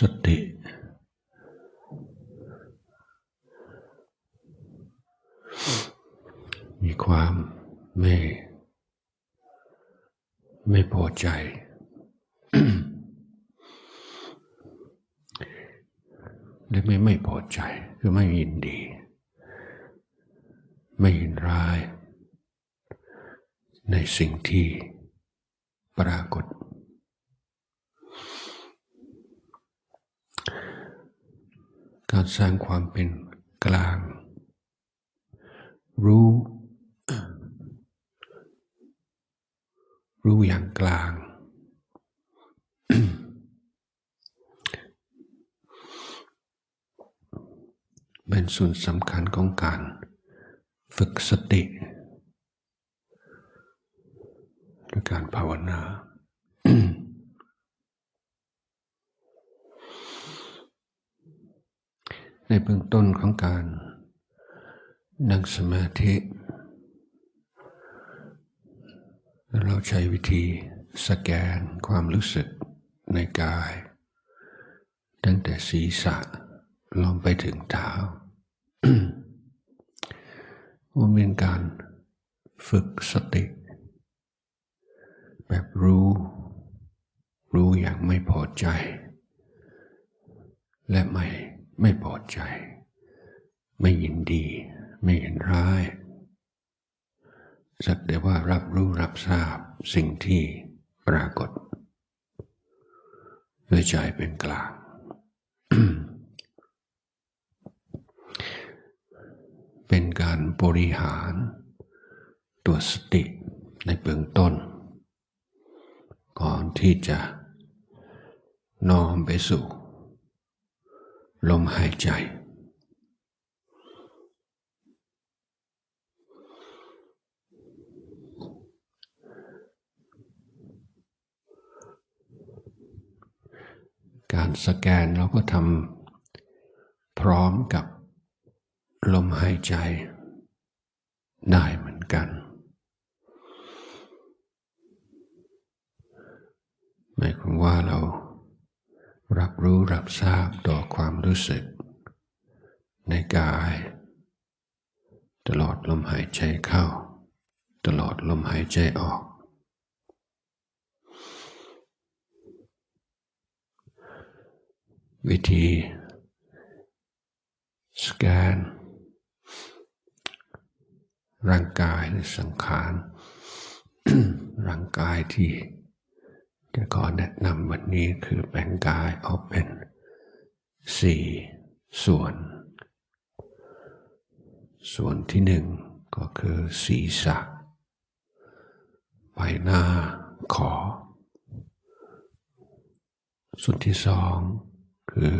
สติ มีความไม่ ไม่พอใจ และไม่ไม่พอใจ คือไม่ยินดี ไม่ยินร้าย ในสิ่งที่ปรากฏ การสร้างความเป็นกลาง รู้ รู้อย่างกลาง เป็นส่วนสำคัญของการฝึกสติและการภาวนา ในเบื้องต้นของการนั่งสมาธิ เราใช้วิธีสแกนความรู้สึกในกาย ตั้งแต่ศีรษะลงไปถึงเท้าว่าเป็นการฝึกสติ แบบรู้ รู้อย่างไม่พอใจ และไม่ ไม่พอใจ ไม่ยินดี ไม่เห็นร้าย สักแต่ว่ารับรู้รับทราบสิ่งที่ปรากฏด้วยใจเป็นกลาง เป็นการบริหารตัวสติในเบื้องต้น ก่อนที่จะน้อมไปสู่ ลมหายใจ การสแกนเราก็ทำพร้อมกับลมหายใจได้เหมือนกัน หมายความว่าเรารับรู้รับทราบต่อ ความรู้สึก ในกาย ตลอดลมหายใจเข้า ตลอดลมหายใจออก วิธี สแกน ร่างกายหรือสังขารร่างกายที่จะขอแนะนำวันนี้คือแบ่งกายออกเป็น สี่ส่วน ส่วนที่หนึ่งก็คือศีรษะใบหน้าขอ ส่วนที่สองคือ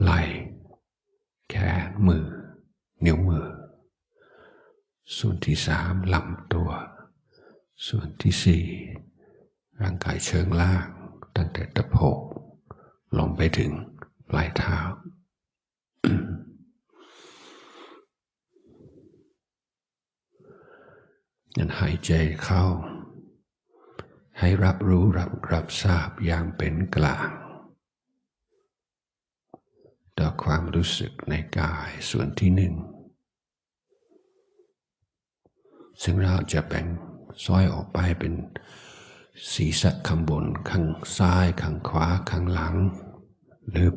ไหล่แขนมือ นิ้วมือ ส่วนที่สามลำตัว ส่วนที่สี่ร่างกายเชิงล่างตั้งแต่ตะโพก ลงไปถึงปลายเท้า นั้นหายใจเข้า ให้รับรู้รับรับทราบอย่างเป็นกลาง ต่อความรู้สึกในกายส่วนที่หนึ่ง ซึ่งเราจะแบ่งซ้อยออกไปเป็น ศีรษะข้างบนข้างซ้ายข้างขวาข้างหลัง หรือ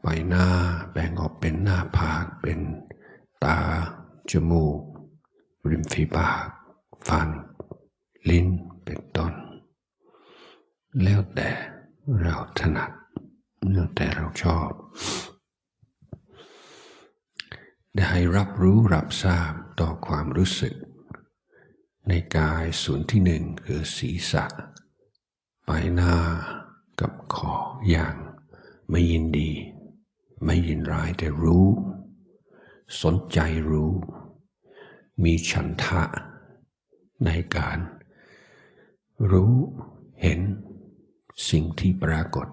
ใบหน้าแบ่งออกเป็นหน้าผากเป็นตา จมูก ริมฝีปาก ฟัน ลิ้นเป็นต้น แล้วแต่เราถนัดแล้วแต่เราชอบ ได้รับรู้รับทราบต่อความรู้สึก ในกายส่วนที่หนึ่งคือศีรษะใบหน้ากับคออย่างไม่ยินดี ไม่ยินร้ายแต่รู้ สนใจรู้ มีฉันทะ ในการ รู้เห็นสิ่งที่ปรากฏ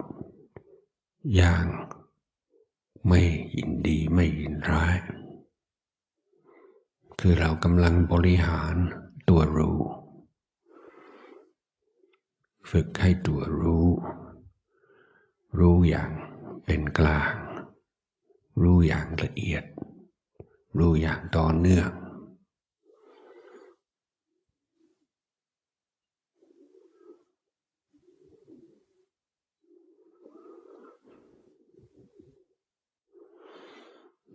อย่าง ไม่ยินดีไม่ยินร้าย คือเรากำลังบริหาร ตัวรู้ ฝึกให้ตัวรู้ รู้อย่างเป็นกลาง รู้อย่างละเอียด รู้อย่างต่อเนื่อง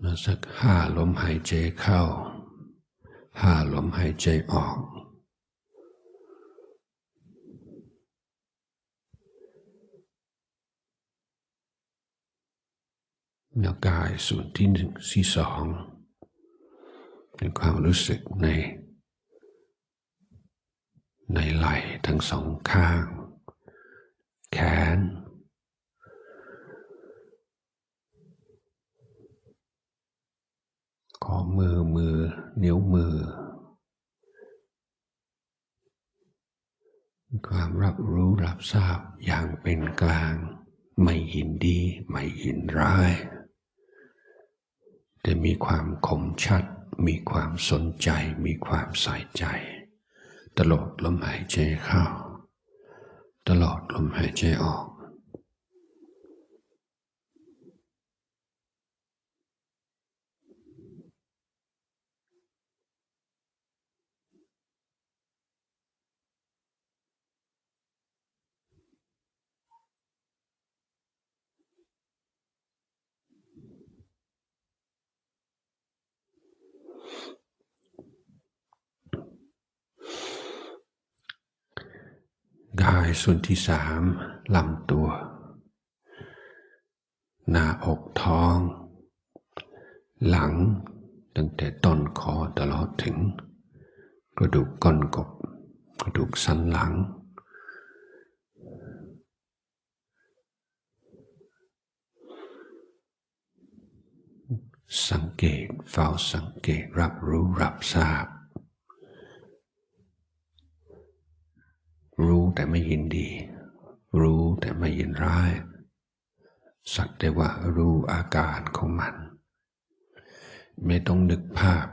มาสักห้าลมหายใจเข้า ห้าลมหายใจออก แล้วกายส่วนที่หนึ่งที่สองในความรู้สึกใน ในไหล่ทั้งสองข้าง แขนข้อมือมือ นิ้วมือ ความรับรู้รับทราบอย่างเป็นกลาง ไม่ยินดีไม่ยินร้าย แต่มีความคมชัด มีความสนใจ มีความใส่ใจ ตลอดลมหายใจเข้า ตลอดลมหายใจออก กายส่วนที่สามลำตัว หน้าอกท้อง หลังตั้งแต่ต้นคอตลอดถึง กระดูกก้นกบ กระดูกสันหลัง สังเกตเฝ้าสังเกตรับรู้รับทราบ รู้ แต่ไม่ยินดี รู้แต่ไม่ยินร้าย สักแต่ว่ารู้อาการของมัน ไม่ต้องนึกภาพ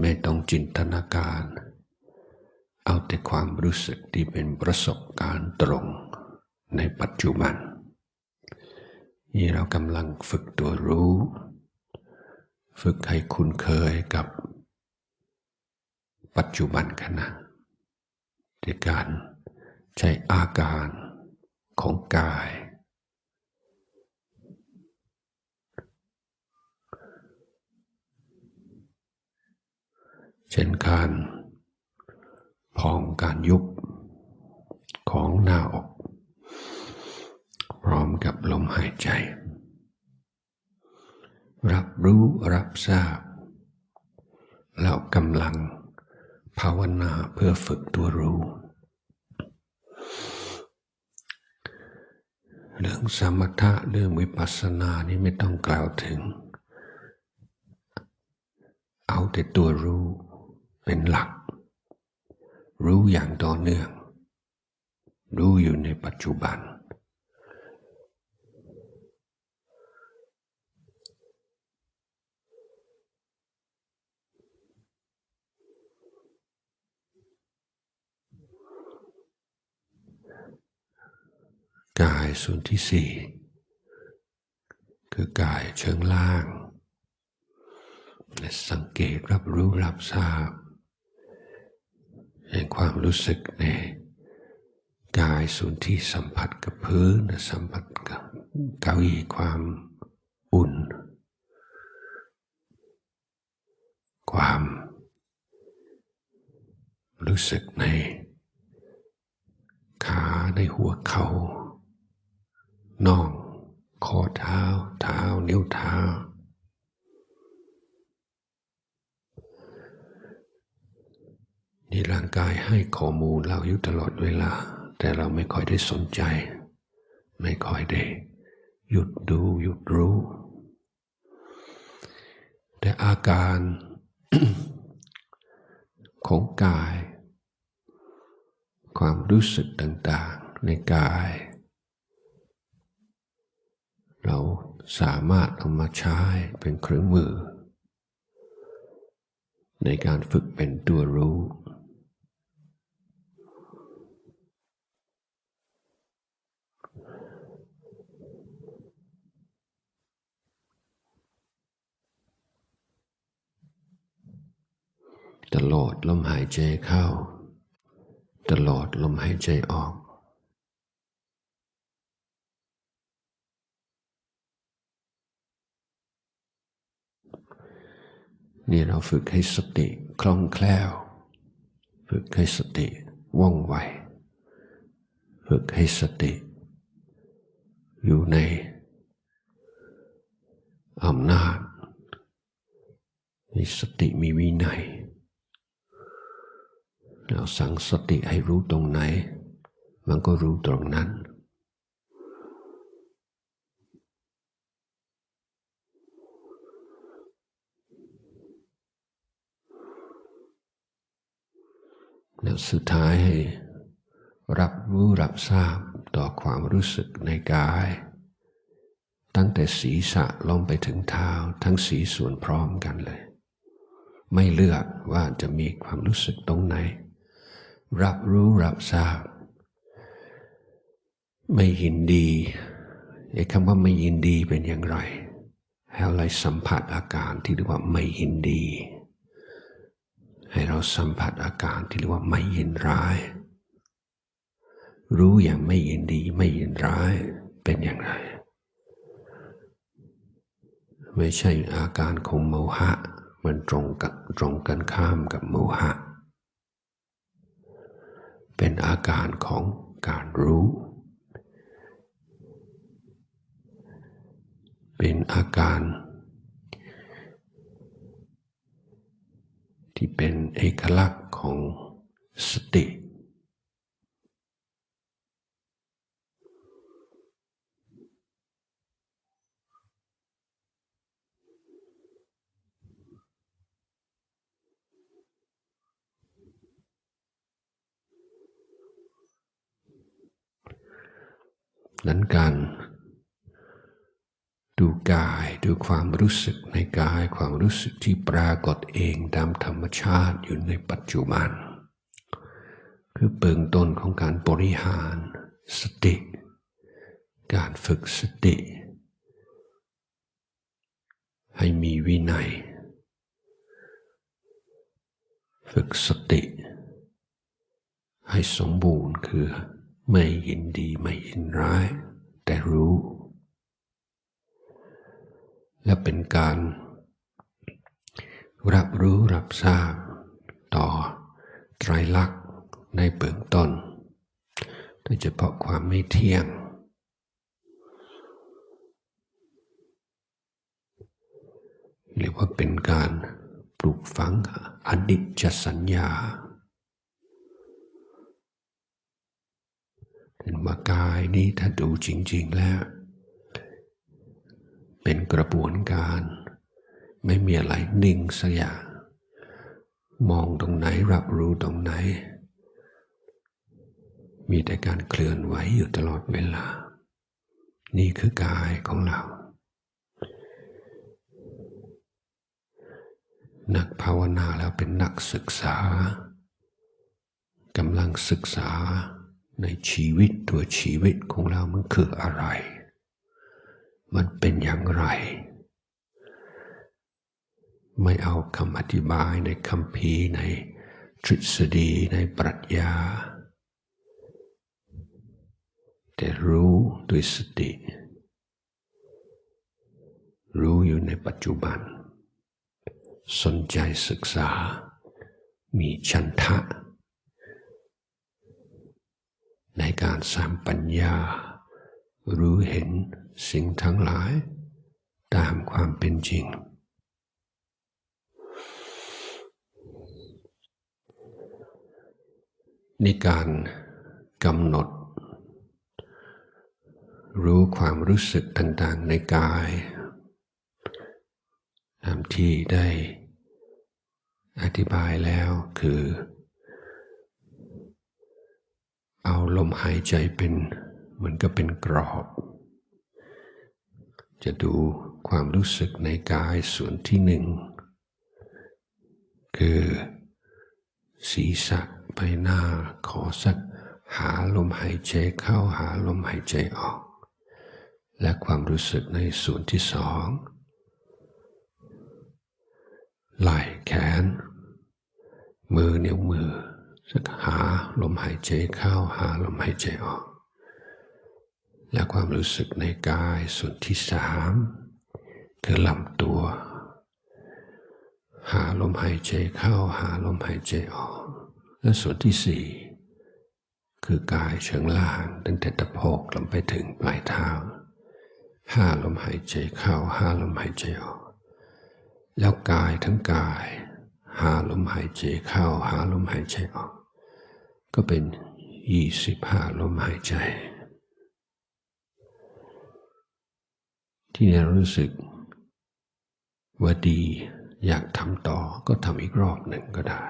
ไม่ต้องจินตนาการ เอาแต่ความรู้สึกที่เป็นประสบการณ์ตรงในปัจจุบัน นี่เรากำลังฝึกตัวรู้ ฝึกให้คุ้นเคยกับปัจจุบันขณะ ด้วยการใช้อาการของกาย เช่นการพองการยุบของหน้าอก พร้อมกับลมหายใจ รับรู้รับทราบเรากำลัง ภาวนาเพื่อฝึกตัวรู้ เรื่องสมถะเรื่องวิปัสสนานี่ไม่ต้องกล่าวถึง เอาแต่ตัวรู้เป็นหลัก รู้อย่างต่อเนื่อง รู้อยู่ในปัจจุบัน กาย ส่วนที่สี่คือกายเชิงล่างและสังเกตรับรู้รับทราบในความรู้สึกในกายส่วนที่สัมผัสกับพื้นสัมผัสกับเก้าอี้ความอุ่น ความ รู้สึกในขาในหัวเขา่า น่องข้อเท้า เท้า นิ้วเท้า นี่ร่างกายให้ข้อมูลเราอยู่ตลอดเวลา แต่เราไม่ค่อยได้สนใจ ไม่ค่อยได้หยุดดูหยุดรู้ แต่อาการของกาย ความรู้สึกต่างๆในกาย เราสามารถเอามาใช้เป็นเครื่องมือ ในการฝึกเป็นตัวรู้ ตลอดลมหายใจเข้า ตลอดลมหายใจออก นี่เราฝึกให้สติคล่องแคล่ว ฝึกให้สติว่องไว ฝึกให้สติ อยู่ในอำนาจ มีสติมีวินัยเราสั่งสติให้รู้ตรงไหน มันก็รู้ตรงนั้น แล้วสุดท้ายให้รับรู้รับทราบต่อความรู้สึกในกาย ตั้งแต่ศีรษะลงไปถึงเท้าทั้งสีส่วนพร้อมกันเลย ไม่เลือกว่าจะมีความรู้สึกตรงไหน รับรู้รับทราบ ไม่ยินดีไอ้คำว่าไม่ยินดีเป็นอย่างไรให้เราสัมผัสอาการที่เรียกว่าไม่ยินดี ให้เราสัมผัสอาการที่เรียกว่าไม่ยินร้าย รู้อย่างไม่ยินดีไม่ยินร้ายเป็นอย่างไร ไม่ใช่อาการของโมหะ มันตรงกับตรงกันข้ามกับโมหะ เป็นอาการของการรู้ เป็นอาการ ที่เป็นเอกลักษณ์ของสติ นั้นการดูกาย ดูความรู้สึกในกายความรู้สึกที่ปรากฏเองตามธรรมชาติอยู่ในปัจจุบัน คือเบื้องต้นของการบริหาร สติ การฝึกสติ ให้มีวินัย ฝึกสติ ให้สมบูรณ์คือไม่ยินดีไม่ยินร้าย แต่รู้ และเป็นการรับรู้รับทราบต่อไตรลักษณ์ในเบื้องต้น โดยเฉพาะความไม่เที่ยงเรียกว่าเป็นการปลูกฝังอนิจจสัญญาเป็นว่ากายนี้ถ้าดูจริง ๆ แล้ว เป็นกระบวนการ ไม่มีอะไรนิ่งสักอย่าง มองตรงไหนรับรู้ตรงไหน มีแต่การเคลื่อนไหวอยู่ตลอดเวลา นี่คือกายของเรา นักภาวนาแล้วเป็นนักศึกษากำลังศึกษาในชีวิตตัวชีวิตของเรามันคืออะไร มันเป็นอย่างไร ไม่เอาคำอธิบายในคำพีในทฤษฎีในปรัชญา แต่รู้ด้วยสติ รู้อยู่ในปัจจุบัน สนใจศึกษา มีชันทะ ในการสร้างปัญญา รู้เห็นสิ่งทั้งหลาย ตามความเป็นจริงในการกำหนด รู้ความรู้สึกต่างๆในกาย ตามที่ได้อธิบายแล้วคือ เอาลมหายใจเป็น มือนก็เป็นกรอบ จะดูความรู้สึกในกายส่วนที่หนึ่ง คือศีรษะใบหน้าขอสักหาลมหายใจเข้าหาลมหายใจออก และความรู้สึกในส่วนที่สองไหล่แขน มือนิ้วมือสักหาลมหายใจเข้าหาลมหายใจออก และความรู้สึกในกายส่วนที่สามคือลำตัว หาลมหายใจเข้าหาลมหายใจออก และส่วนที่สี่คือกายเชิงล่างตั้งแต่ตะโพกลงไปถึงปลายเท้าห้าลมหายใจเข้าห้าลมหายใจออก แล้วกายทั้งกายหาลมหายใจเข้าหาลมหายใจออก ก็เป็นยี่สิบห้าลมหายใจ ที่เนี่ยรู้สึกว่าดีอยากทำต่อก็ทำอีกรอบหนึ่งก็ได้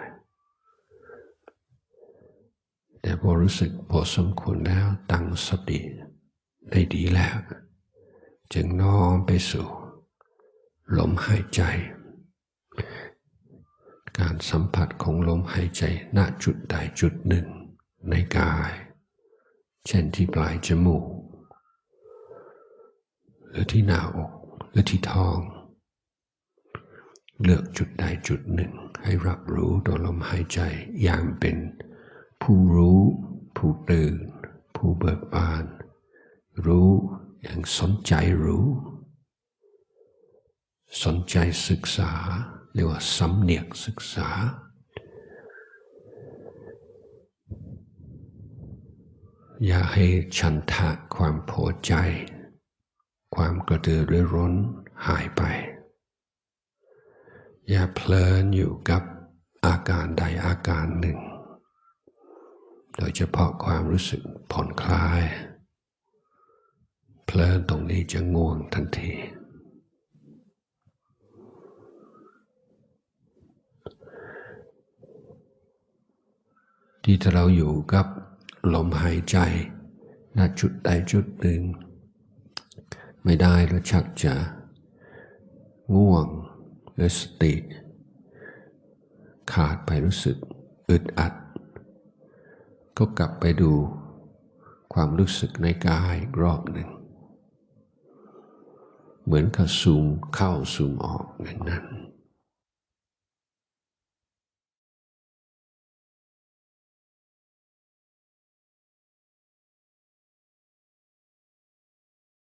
แต่พอรู้สึกพอสมควรแล้วตั้งสติได้ดีแล้ว จึงน้อมไปสู่ลมหายใจ การสัมผัสของลมหายใจณจุดใดจุดหนึ่งในกาย เช่นที่ปลายจมูก หรือที่หน้าอกหรือที่ท้อง เลือกจุดใดจุดหนึ่งให้รับรู้ตัวลมหายใจอย่างเป็นผู้รู้ ผู้ตื่น ผู้เบิกบาน รู้อย่างสนใจรู้ สนใจศึกษาเรียกว่าสำเนียกศึกษา อย่าให้ฉันทะความพอใจ ความกระตือรือร้นหายไป อย่าเพลินอยู่กับอาการใดอาการหนึ่ง โดยเฉพาะความรู้สึกผ่อนคลาย เพลินตรงนี้จะง่วงทันที ที่ถ้าเราอยู่กับลมหายใจณจุดใดจุดหนึ่ง ไม่ได้แล้วชักจะง่วงหรือสติ ขาดไปรู้สึกอึดอัด ก็กลับไปดูความรู้สึกในกายรอบหนึ่ง เหมือนกับซูมเข้าซูมออกอย่างนั้น